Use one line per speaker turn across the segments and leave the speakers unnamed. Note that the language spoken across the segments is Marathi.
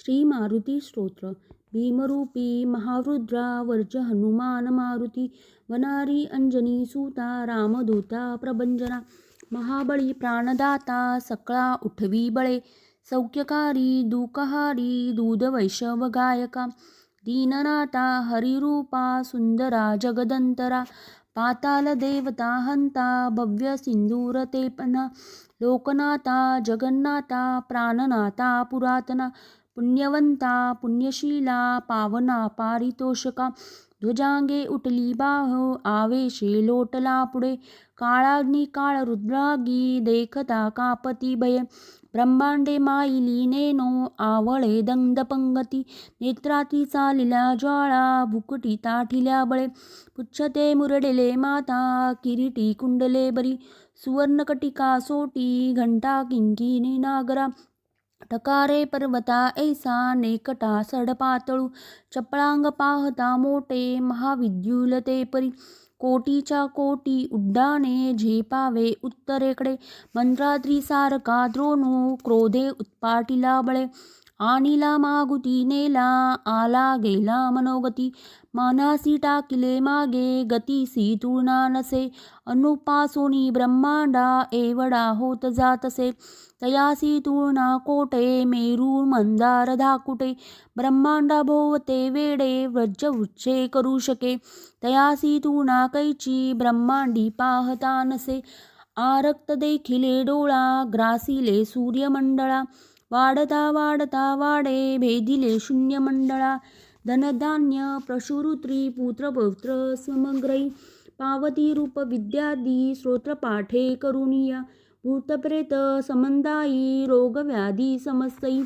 श्री मारुती स्तोत्र। भीमरूपी महारुद्रा वर्ज हनुमान मारुती वनारी अंजनी सूता रामदूता प्रभंजना महाबळी प्राणदाता सकळा उठवी बळे सौख्यकारी दुःखहारी दूध वैशव गायका दीननाथा हरिरूपा सुंदरा जगदंतरा पाताल देवता हंता भव्य सिंदूर तेपना लोकनाथा जगन्नाथा प्राणनाथा पुरातना पुण्यवंता पुण्यशीला पावना पारितोषका ध्वजांगे उठली बाहो आवेशे लोटला पुढे काळाग्नी काळ रुद्रागी देखता कापती भय ब्रह्मांडे माईली नेनो आवळे दंड पंगती नेत्राती चालिल्या ज्वाळा भुकटी ताठिल्या बळे पुच्छते मुरडेले माता किरीटी कुंडले बरी सुवर्णकटिका सोटी घंटा किंकिनी नागरा ठकारे पर्वता ऐसा नेकटा सडपातळू चपळांग पाहता मोठे महाविद्युलते परी कोटीच्या कोटी उड्डाणे झेपावे उत्तरेकडे मंत्राद्री सारका द्रोणू क्रोधे उत्पाटिला बळे आणिला मागुती नेला आला गेला मनोगती मानासी टाकिले मागे गतीसी तुळना नसे अनुपासोनी ब्रह्मांडा एवढा होत जातसे तयासी तुळना कोटे मेरू मंदार धाकुटे ब्रह्मांडा भोवते वेडे व्रज उच्चे करू शके तयासी तुळना कैची ब्रह्मांडी पाहता नसे आरक्त देखिले डोळा ग्रासिले सूर्यमंडळा वाढता वाढता वाडे भेदिले शून्यमंडळा धनधान्य प्रशुरुत्री पुत्रपौत्र समग्रै पावती रूप विद्यादी स्रोत्रपाठे करुणिया. भूतप्रेत समंदायी रोगव्याधी समस्तई.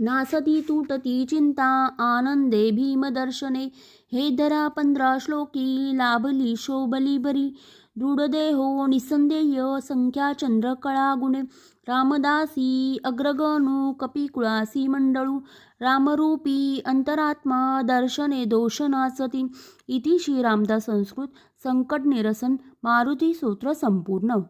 नासती तुटती चिंता आनंदे भीमदर्शने। हे धरा पंधरा श्लोकी लाभली शोभली बरी। दृढदेहो निसंदेय संख्या चंद्रकळा गुणे रामदासी अग्रगणू कपिकुळासी मंडळू। रामरूपी अंतरात्मा दर्शने दोष नाचती इति श्री रामदास संस्कृत संकट निरसन मारुती सूत्र संपूर्ण।